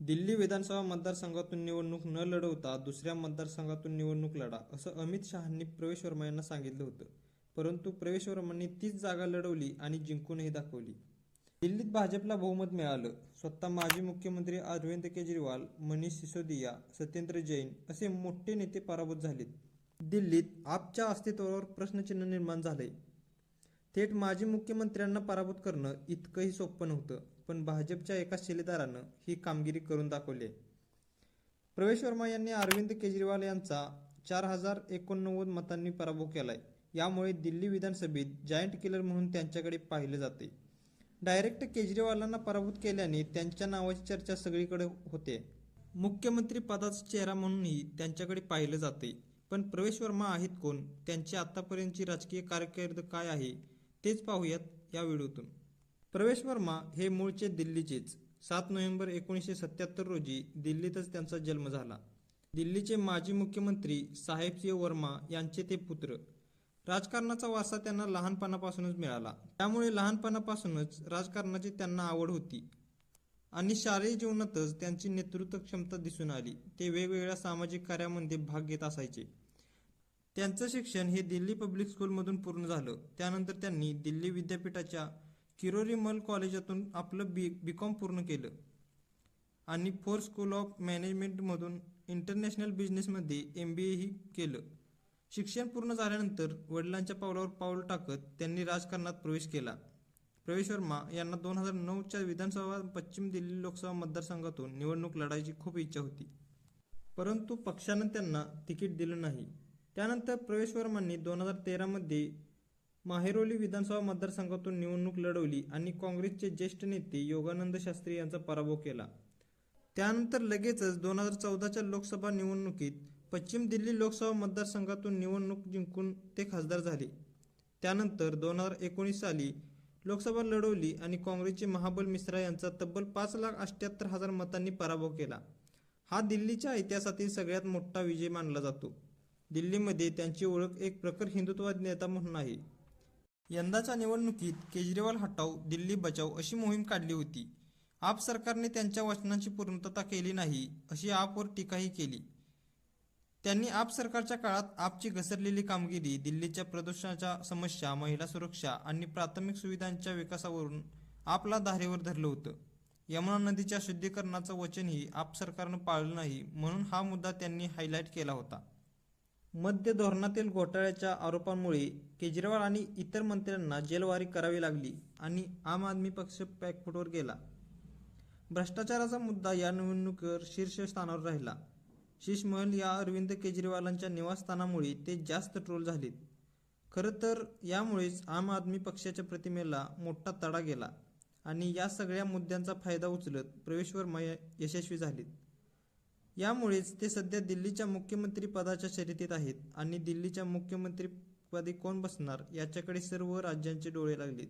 दिल्ली विधानसभा मतदारसंघातून निवडणूक न लढवता दुसऱ्या मतदारसंघातून निवडणूक लढा असं अमित शहांनी प्रवेश वर्मा यांना सांगितलं होतं. परंतु प्रवेश वर्मांनी तीच जागा लढवली आणि जिंकूनही दाखवली. दिल्लीत भाजपला बहुमत मिळालं. स्वतः माजी मुख्यमंत्री अरविंद केजरीवाल मनीष सिसोदिया सत्येंद्र जैन असे मोठे नेते पराभूत झालेत. दिल्लीत आपच्या अस्तित्वावर प्रश्नचिन्ह निर्माण झाले थेट माजी मुख्यमंत्र्यांना पराभूत करणं इतकंही सोपं नव्हतं पण भाजपच्या एका शिलेदारानं ही कामगिरी करून दाखवली. आहे प्रवेश वर्मा यांनी अरविंद केजरीवाल यांचा चार हजार एकोणनव्वद मतांनी पराभव केलाय. यामुळे दिल्ली विधानसभेत जायंट किलर म्हणून त्यांच्याकडे पाहिले जाते. डायरेक्ट केजरीवालांना पराभूत केल्याने त्यांच्या नावाची चर्चा सगळीकडे होते. मुख्यमंत्री पदाचा चेहरा म्हणूनही त्यांच्याकडे पाहिलं जाते. पण प्रवेश वर्मा आहेत कोण? त्यांची आतापर्यंतची राजकीय कारकीर्द काय आहे? तेच पाहूयात या व्हिडिओतून. प्रवेश वर्मा हे मूळचे दिल्लीचेच. सात नोव्हेंबर एकोणीसशे सत्याहत्तर रोजी दिल्लीतच त्यांचा जन्म झाला. दिल्लीचे माजी मुख्यमंत्री साहेबसिंह वर्मा यांचे ते पुत्र. राजकारणाचा वारसा त्यांना लहानपणापासूनच मिळाला. त्यामुळे लहानपणापासूनच राजकारणाची त्यांना आवड होती. आणि शालेय जीवनातच त्यांची नेतृत्व क्षमता दिसून आली. ते वेगवेगळ्या सामाजिक कार्यामध्ये भाग घेत असायचे. त्यांचं शिक्षण हे दिल्ली पब्लिक स्कूलमधून पूर्ण झालं. त्यानंतर त्यांनी दिल्ली विद्यापीठाच्या किरोरी मल कॉलेजातून आपलं बी बी कॉम पूर्ण केलं. आणि फोर स्कूल ऑफ मॅनेजमेंटमधून इंटरनॅशनल बिझनेसमध्ये एम बी एही केलं. शिक्षण पूर्ण झाल्यानंतर वडिलांच्या पावलावर पाऊल टाकत त्यांनी राजकारणात प्रवेश केला. प्रवेश वर्मा यांना दोन हजार नऊच्या विधानसभा पश्चिम दिल्ली लोकसभा मतदारसंघातून निवडणूक लढायची खूप इच्छा होती. परंतु पक्षानं त्यांना तिकीट दिलं नाही. त्यानंतर प्रवेश वर्मांनी दोन हजार तेरामध्ये माहेरोली विधानसभा मतदारसंघातून निवडणूक लढवली आणि काँग्रेसचे ज्येष्ठ नेते योगानंद शास्त्री यांचा पराभव केला. त्यानंतर लगेचच दोन हजार चौदाच्या लोकसभा निवडणुकीत पश्चिम दिल्ली लोकसभा मतदारसंघातून निवडणूक जिंकून ते खासदार झाले. त्यानंतर दोन हजार एकोणीस साली लोकसभा लढवली आणि काँग्रेसचे महाबल मिश्रा यांचा तब्बल पाच लाख अठ्ठ्याहत्तर हजार मतांनी पराभव केला. हा दिल्लीच्या इतिहासातील सगळ्यात मोठा विजय मानला जातो. दिल्लीमध्ये त्यांची ओळख एक प्रखर हिंदुत्ववादी नेता म्हणून आहे. यंदाच्या निवडणुकीत केजरीवाल हटाव दिल्ली बचाव अशी मोहीम काढली होती. आप सरकारने त्यांच्या वचनांची पूर्णता केली नाही अशी आपवर टीकाही केली. त्यांनी आप सरकारच्या काळात आपची घसरलेली कामगिरी दिल्लीच्या प्रदूषणाच्या समस्या महिला सुरक्षा आणि प्राथमिक सुविधांच्या विकासावरून आपला धारेवर धरलं होतं. यमुना नदीच्या शुद्धीकरणाचं वचनही आप सरकारनं पाळलं नाही म्हणून हा मुद्दा त्यांनी हायलाईट केला होता. मध्य धोरणातील घोटाळ्याच्या आरोपांमुळे केजरीवाल आणि इतर मंत्र्यांना जेलवारी करावी लागली आणि आम आदमी पक्ष पॅकफुटवर गेला. भ्रष्टाचाराचा मुद्दा या निवडणुकीवर शीर्षस्थानावर राहिला. शीश महल या अरविंद केजरीवालांच्या निवासस्थानामुळे ते जास्त ट्रोल झालेत. खरं तर यामुळेच आम आदमी पक्षाच्या प्रतिमेला मोठा तडा गेला आणि या सगळ्या मुद्द्यांचा फायदा उचलत प्रवेश वर्मा यशस्वी झालीत. यामुळेच ते सध्या दिल्लीच्या मुख्यमंत्रीपदाच्या शर्यतीत आहेत. आणि दिल्लीच्या मुख्यमंत्रीपदी कोण बसणार याच्याकडे सर्व राज्यांचे डोळे लागलेत.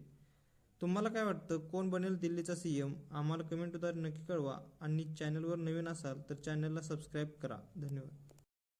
तुम्हाला काय वाटतं? कोण बनेल दिल्लीचा सी एम आम्हाला कमेंटद्वारे नक्की कळवा. आणि चॅनलवर नवीन असाल तर चॅनलला सबस्क्राईब करा. धन्यवाद.